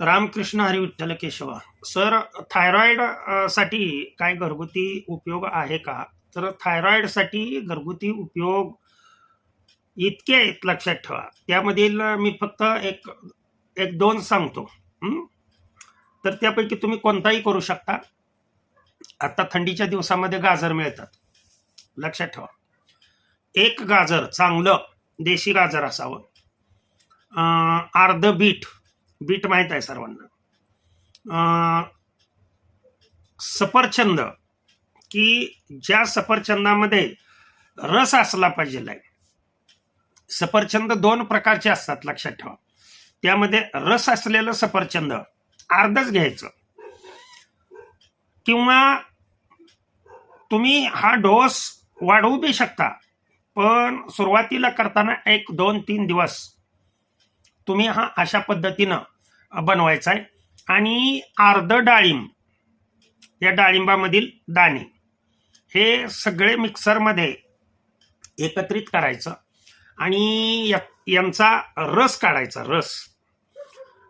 Ramakrishna Hari Vitthal Keshav. Sir थायरॉइडसाठी काय घरगुती उपयोग आहे का? तर थायरॉईडसाठी घरगुती उपयोग इतके आहेत लक्षात ठेवा. त्यामधील मी फक्त एक एक दोन सांगतो. तर त्यापैकी तुम्ही कोणताही करू शकता. आता थंडीच्या दिवसामध्ये गाजर मिळतात. लक्षात ठेवा. एक गाजर चांगलं देशी गाजर असावं. अर्ध बीट बीट माहीत आहे सर्वांना. अं, सफरचंद की ज्या सफरचंदामध्ये रस असला पाहिजे सफरचंद दोन प्रकारचे असतात लक्षात ठेवा. त्यामध्ये रस असलेलं सफरचंद अर्धच घ्यायचं. किंवा तुम्ही हा डोस वाढवू बी शकता पण सुरुवातीला करताना एक दोन तीन दिवस तुम्ही हा अशा पद्धतीनं बनवायचा आहे आणि अर्ध डाळिंब या डाळिंबामधील दाणे हे सगळे मिक्सरमध्ये एकत्रित करायचं आणि यांचा रस काढायचा रस.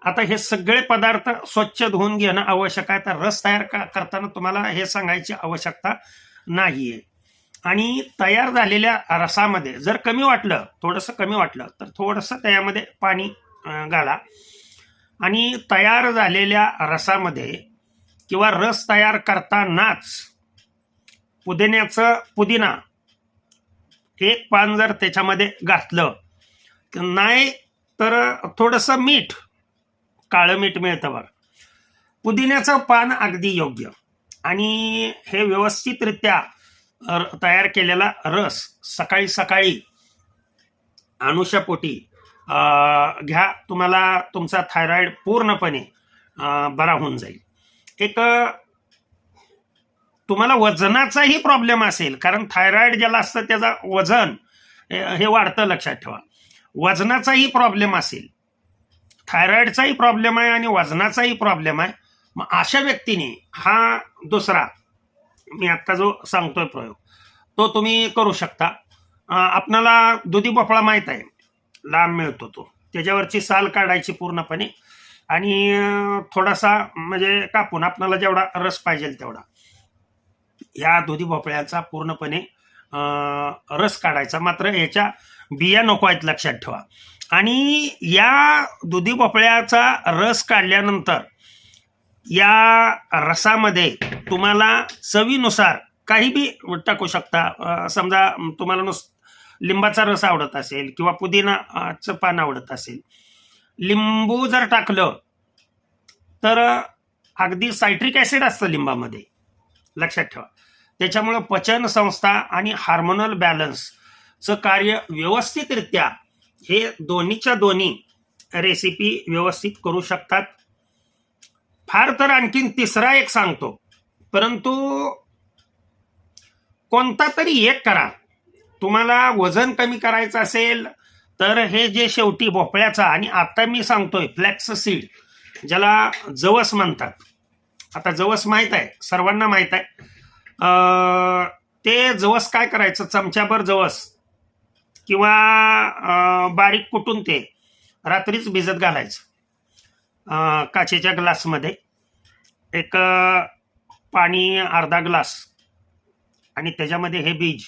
आता हे सगळे पदार्थ स्वच्छ धुवून घेणं आवश्यक आहे. तर रस तयार का करताना तुम्हाला हे सांगायची आवश्यकता नाही आहे आणि तयार झालेल्या रसामध्ये जर कमी वाटलं थोडंसं कमी वाटलं तर थोडंसं त्यामध्ये पाणी घाला. आणि तयार झालेल्या रसामध्ये किंवा रस तयार करतानाच पुदिन्याचं पुदिना एक पान जर त्याच्यामध्ये घातलं तर नाही तर थोडंसं मीठ काळं मीठ मिळतं बघा पुदिन्याचं पान अगदी योग्य. आणि हे व्यवस्थितरित्या र- तयार केलेला रस सकाळी सकाळी अनुषापोटी घ्या तुम्हाला तुमचा थायरॉईड पूर्णपणे बरा होऊन जाईल. एक तुम्हाला वजनाचाही प्रॉब्लेम असेल कारण थायरॉईड ज्याला असतं त्याचा वजन हे हे वाढतं लक्षात ठेवा. वजनाचाही प्रॉब्लेम असेल. थायरॉईडचाही प्रॉब्लेम आहे आणि वजनाचाही प्रॉब्लेम आहे. मग अशा व्यक्तीने हा दुसरा मी आत्ता जो सांगतोय प्रयोग तो तुम्ही करू शकता. आपणाला दुधी भोपळा माहीत आहे. लांब मिळतो तो. त्याच्यावरची साल काढायची पूर्णपणे. आणि थोडासा म्हणजे कापून आपणाला जेवढा रस पाहिजे तेवढा. या दुधी भोपळ्याचा पूर्णपणे रस काढायचा. मात्र याच्या बिया नको आहेत लक्षात ठेवा. आणि या दुधी भोपळ्याचा रस काढल्यानंतर या रसामध्ये तुम्हाला चवीनुसार काही बी टाकू शकता. समजा तुम्हाला नुस लिंबाचा रस आवडत असेल किंवा पुदिनाचं पान आवडत असेल. लिंबू जर टाकलं तर अगदी सायट्रिक ॲसिड असतं लिंबामध्ये. लक्षात ठेवा. त्याच्यामुळं पचन संस्था आणि हार्मोनल बॅलन्सचं कार्य व्यवस्थितरित्या हे दोन्हीच्या दोन्ही रेसिपी व्यवस्थित करू शकतात. फार तर आणखीन तिसरा एक सांगतो परंतु कोणता तरी एक करा. तुम्हाला वजन कमी करायचं असेल तर हे जे शेवटी भोपळ्याचा आणि आता मी सांगतोय फ्लॅक्स सीड ज्याला जवस म्हणतात. आता जवस माहीत आहे सर्वांना माहीत आहे. ते जवस काय करायचं? चमच्याभर जवस किंवा बारीक कुटून ते रात्रीच भिजत घालायचं. काचेच्या ग्लासमध्ये एक पाणी अर्धा ग्लास आणि त्याच्यामध्ये हे बीज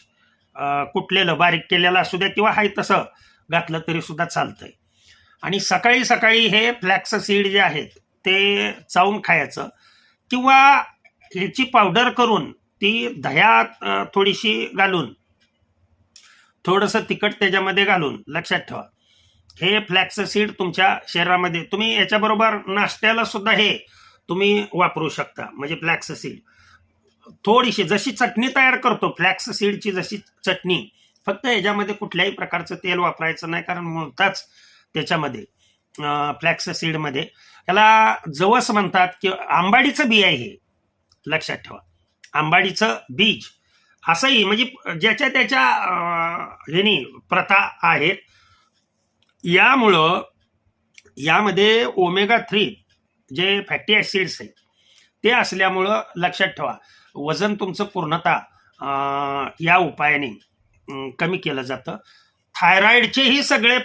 कुटलेलं बारीक केलेलं असू द्या किंवा हाय तसं घातलं तरी सुद्धा चालतंय. आणि सकाळी सकाळी हे फ्लॅक्स सीड जे आहेत ते चावून खायचं किंवा ह्याची पावडर करून ती दह्यात थोडीशी घालून थोडंसं तिखट त्याच्यामध्ये घालून लक्षात ठेवा. हे फ्लॅक्स सीड तुमच्या शरीरामध्ये तुम्ही याच्याबरोबर नाश्त्याला सुद्धा हे तुम्ही वापरू शकता. म्हणजे फ्लॅक्स सीड थोडीशी जशी चटणी तयार करतो फ्लॅक्स सीडची जशी चटणी फक्त याच्यामध्ये कुठल्याही प्रकारचं तेल वापरायचं नाही कारण मुळताच त्याच्यामध्ये फ्लॅक्स सीडमध्ये याला जवस म्हणतात की आंबाडीचं बी आहे हे. लक्षात ठेवा. आंबाडीचं बीज. असंही म्हणजे ज्याच्या त्याच्या ह्यानी प्रथा आहेत. यामुळं यामध्ये ओमेगा थ्री जे फॅटी ॲसिड्स आहेत ते असल्यामुळं लक्षात ठेवा. वजन तुमचं पूर्णतः या उपायाने कमी केलं जातं. थायरॉईडचेही सगळे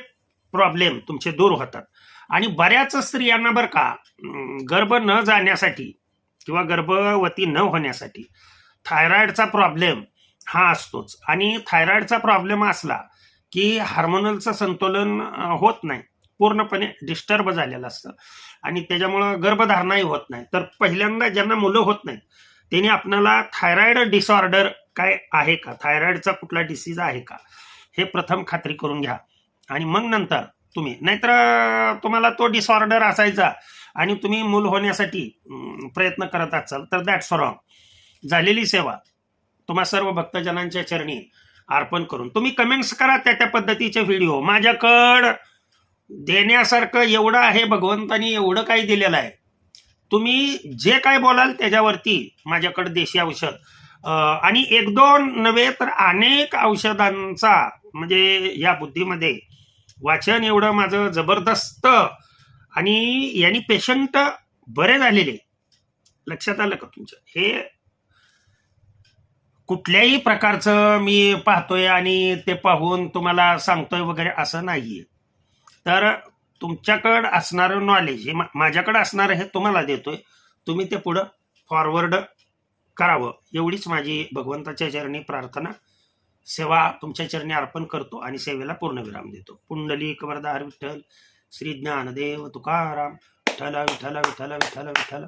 प्रॉब्लेम तुमचे दूर होतात. आणि बऱ्याच स्त्रियांना बरं का गर्भ न जाण्यासाठी किंवा गर्भवती न होण्यासाठी थायरॉइडचा प्रॉब्लेम हा असतोच. आणि थायरॉइडचा प्रॉब्लेम असला की हार्मोनलचं संतुलन होत नाही. पूर्णपणे डिस्टर्ब झालेलं असतं. आणि त्याच्यामुळं गर्भधारणाही होत नाही. तर पहिल्यांदा ज्यांना मुलं होत नाहीत त्याने आपणाला थायरॉइड डिसऑर्डर काय आहे का? थायरॉइडचा कुठला डिसीज आहे का? हे प्रथम खात्री करून घ्या. आणि मग नंतर तुम्ही नाहीतर तुम्हाला तो डिसऑर्डर असायचा आणि तुम्ही मूल होण्यासाठी प्रयत्न करत असाल तर दॅट्स रॉंग झालेली सेवा तुम्हा सर्व भक्तजनांच्या चरणी अर्पण करून तुम्ही कमेंट्स करा त्या त्या पद्धतीचे व्हिडिओ माझ्याकडं देण्यासारखं एवढं आहे भगवंतानी एवढं काही दिलेलं आहे. तुम्ही जे काय बोलाल त्याच्यावरती माझ्याकडे देशी औषध. आणि एक दोन नव्हे तर अनेक औषधांचा म्हणजे या बुद्धीमध्ये वाचन एवढं माझं जबरदस्त आणि यांनी पेशंट बरे झालेले. लक्षात आलं का तुमचं? हे कुठल्याही प्रकारचं मी पाहतोय आणि ते पाहून तुम्हाला सांगतोय वगैरे असं नाहीये. तर तुमच्याकडं असणारं नॉलेज हे मा- माझ्याकडं असणारं हे तुम्हाला देतोय. तुम्ही ते पुढं फॉरवर्ड करावं. एवढीच माझी भगवंताच्या चरणी प्रार्थना. सेवा तुमच्या चरणी अर्पण करतो आणि सेवेला पूर्णविराम देतो. पुंडली कवरदार विठ्ठल श्री ज्ञानदेव तुकाराम. विठ्ठल विठ्ठल विठ्ठल विठ्ठल विठ्ठल.